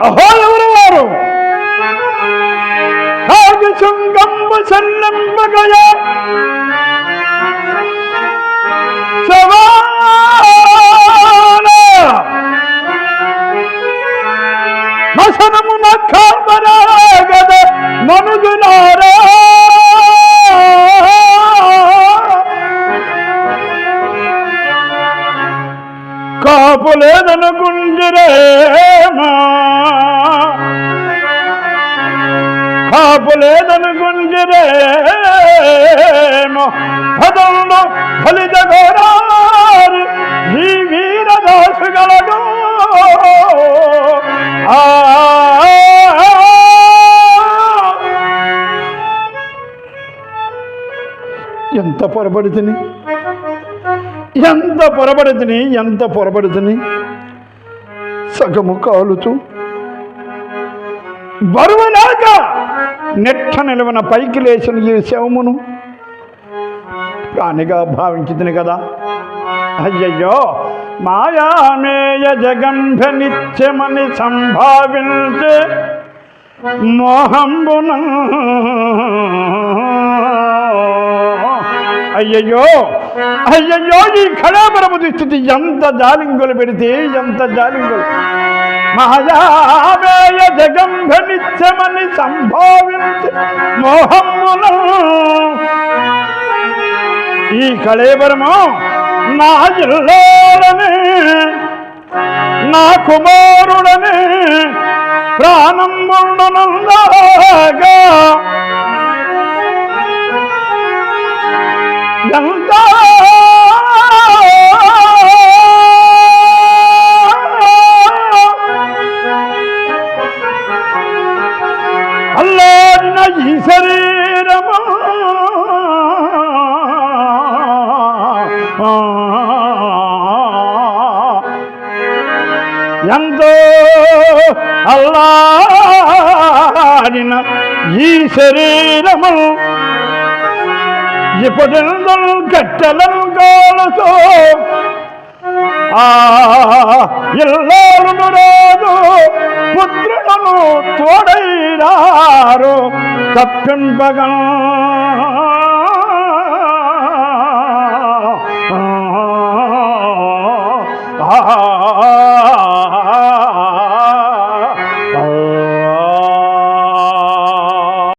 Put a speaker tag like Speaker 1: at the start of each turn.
Speaker 1: అహో ఎవరు వారు? కాగి శృంగంబు సల్లంబగయ మసనమున కామరాగద మనుజులారా కాపులేదనుకుందిరేమా కాపులేదనుకుందిరేమో పదంలో ఫలిత గోరారు ఈ వీరదాసుగలడు ఆ. ఎంత పొరబడితిని ఎంత పొరబడితిని ఎంత పొరబడితిని. సగము కాలుతూ బరువులాక నెట్ట నిలవన పైకి లేచిన ఈ శవమును ప్రాణిగా భావించింది కదా. అయ్యయ్యో మాయామేయ జగంభ నిత్యమని సంభావించే మోహంబున అయ్యయ్యో అయ్యయ్యో ఈ ఖడాపరము దుస్థితి ఎంత జాలింగులు పెడితే ఎంత జాలింగులు. మహాయావేయ జగంభ నిత్యమని సంభావించి మోహమున ఈ కళేబరము నా జిల్లాలని నా కుమారుడని ప్రాణం ఎంత ఈ శరీరమా? ఎంతో అల్లాడిన ఈ శరీరము ఇప్పుడెందరు కట్టెలను కాలుతో ఆ ఇల్లారును రాదు పుత్రులను తోడైరారు கற்றன்பகன்.